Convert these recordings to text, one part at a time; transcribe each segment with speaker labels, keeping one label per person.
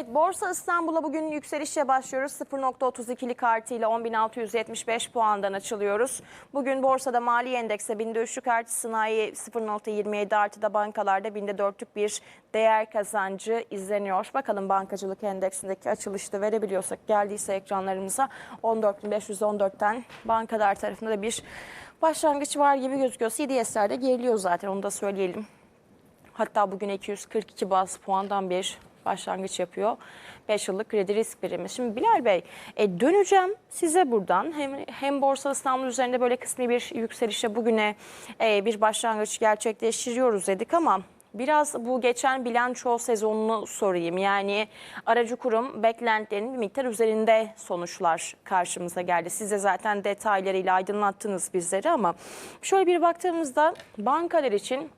Speaker 1: Evet Borsa İstanbul'a bugün yükselişle başlıyoruz. 0.32'lik artıyla 10.675 puandan açılıyoruz. Bugün borsada mali endekse binde üçlük artı sanayi 0.27 artıda bankalarda binde dörtlük bir değer kazancı izleniyor. Bakalım bankacılık endeksindeki açılışta verebiliyorsak geldiyse ekranlarımıza 14.514'ten bankalar tarafında da bir başlangıç var gibi gözüküyor. CDS'ler de geriliyor zaten onu da söyleyelim. Hatta bugün 242 baz puandan bir başlangıç yapıyor. 5 yıllık kredi risk birimi. Şimdi Bilal Bey e, döneceğim size buradan. Hem, hem Borsa İstanbul üzerinde böyle kısmi bir yükselişe bugüne e, bir başlangıç gerçekleştiriyoruz dedik ama Biraz bu geçen bilanço sezonunu sorayım. Yani aracı kurum beklentilerinin bir miktar üzerinde sonuçlar karşımıza geldi. Siz de zaten detaylarıyla aydınlattınız bizleri ama şöyle bir baktığımızda bankalar için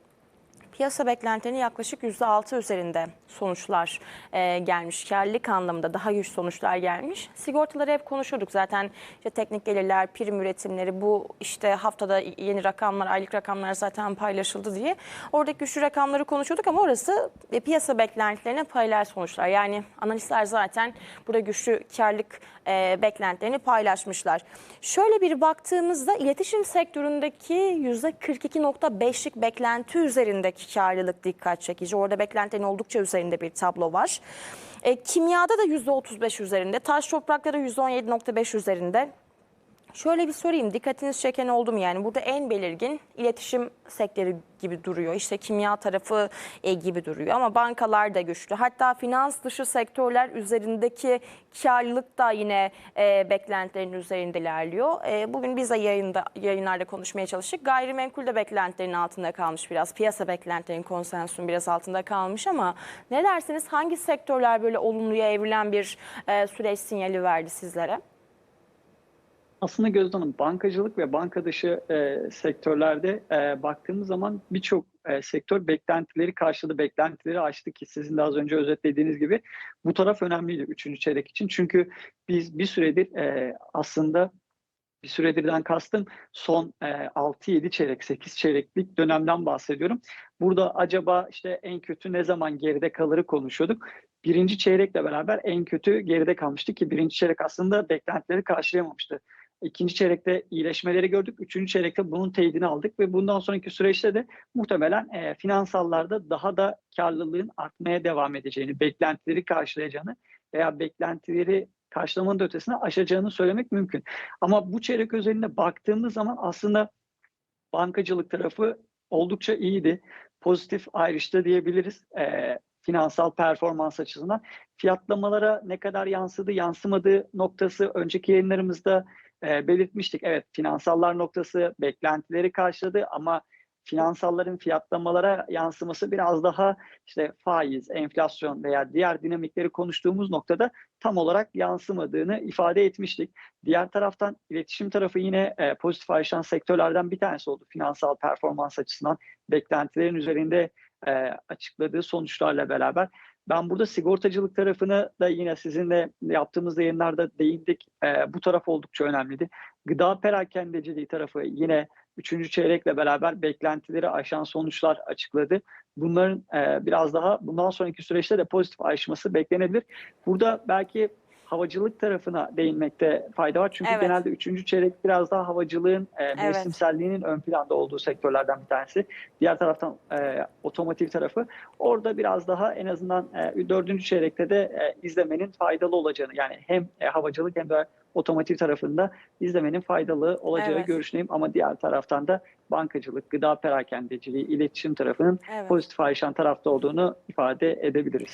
Speaker 1: piyasa beklentilerinin yaklaşık %6 üzerinde sonuçlar e, gelmiş. Karlılık anlamında daha güçlü sonuçlar gelmiş. Sigortaları hep konuşuyorduk zaten. İşte teknik gelirler, prim üretimleri, bu işte haftada yeni rakamlar, aylık rakamlar zaten paylaşıldı diye. Oradaki güçlü rakamları konuşuyorduk ama orası e, piyasa beklentilerine paralel sonuçlar. Yani analistler zaten burada güçlü karlılık e, beklentilerini paylaşmışlar. Şöyle bir baktığımızda iletişim sektöründeki %42.5'lik beklenti üzerindeki karlılık dikkat çekici. Orada beklentilerin oldukça üzerinde bir tablo var. E, kimyada da %35 üzerinde, taş toprakta da %17.5 üzerinde. Şöyle bir sorayım, dikkatiniz çeken oldu mu? Yani burada en belirgin iletişim sektörü gibi duruyor. İşte kimya tarafı e, gibi duruyor ama bankalar da güçlü. Hatta finans dışı sektörler üzerindeki karlılık da yine e, beklentilerin üzerinde ilerliyor. E, bugün biz de yayında, yayınlarda konuşmaya çalıştık. Gayrimenkul de beklentilerin altında kalmış biraz. Piyasa beklentilerinin konsensusun biraz altında kalmış ama ne dersiniz? Hangi sektörler böyle olumluya evrilen bir e, süreç sinyali verdi sizlere?
Speaker 2: Aslında Gözde Hanım bankacılık ve banka dışı e, sektörlerde e, baktığımız zaman birçok e, sektör beklentileri karşıladı, beklentileri aştı ki sizin de az önce özetlediğiniz gibi bu taraf önemliydi 3. çeyrek için. Çünkü biz bir süredir e, aslında bir süredirden kastım son e, 6-7 çeyrek, 8 çeyreklik dönemden bahsediyorum. Burada acaba işte en kötü ne zaman geride kalırı konuşuyorduk. Birinci çeyrekle beraber en kötü geride kalmıştı ki birinci çeyrek aslında beklentileri karşılayamamıştı. İkinci çeyrekte iyileşmeleri gördük. Üçüncü çeyrekte bunun teyidini aldık ve bundan sonraki süreçte de muhtemelen e, finansallarda daha da karlılığın artmaya devam edeceğini, beklentileri karşılayacağını veya beklentileri karşılamanın da ötesine aşacağını söylemek mümkün. Ama bu çeyrek özelinde baktığımız zaman aslında bankacılık tarafı oldukça iyiydi. Pozitif ayrışta diyebiliriz. E, finansal performans açısından. Fiyatlamalara ne kadar yansıdı, yansımadığı noktası önceki yayınlarımızda e, belirtmiştik. Evet finansallar noktası beklentileri karşıladı ama finansalların fiyatlamalara yansıması biraz daha işte faiz, enflasyon veya diğer dinamikleri konuştuğumuz noktada tam olarak yansımadığını ifade etmiştik. Diğer taraftan iletişim tarafı yine e, pozitif ayrışan sektörlerden bir tanesi oldu finansal performans açısından beklentilerin üzerinde e, açıkladığı sonuçlarla beraber. Ben burada sigortacılık tarafını da yine sizinle yaptığımız yayınlarda değindik. E, bu taraf oldukça önemliydi. Gıda perakendeciliği tarafı yine üçüncü çeyrekle beraber beklentileri aşan sonuçlar açıkladı. Bunların e, biraz daha bundan sonraki süreçte de pozitif aşması beklenebilir. Burada belki havacılık tarafına değinmekte fayda var. Çünkü
Speaker 1: Evet.
Speaker 2: genelde üçüncü çeyrek biraz daha havacılığın e, mevsimselliğinin ön planda olduğu sektörlerden bir tanesi. Diğer taraftan e, otomotiv tarafı. Orada biraz daha en azından e, dördüncü çeyrekte de e, izlemenin faydalı olacağını yani hem e, havacılık hem de otomotiv tarafında izlemenin faydalı olacağı
Speaker 1: Evet.
Speaker 2: görüşündeyim. Ama diğer taraftan da bankacılık, gıda perakendeciliği, iletişim tarafının
Speaker 1: Evet.
Speaker 2: pozitif ayrışan tarafta olduğunu ifade edebiliriz.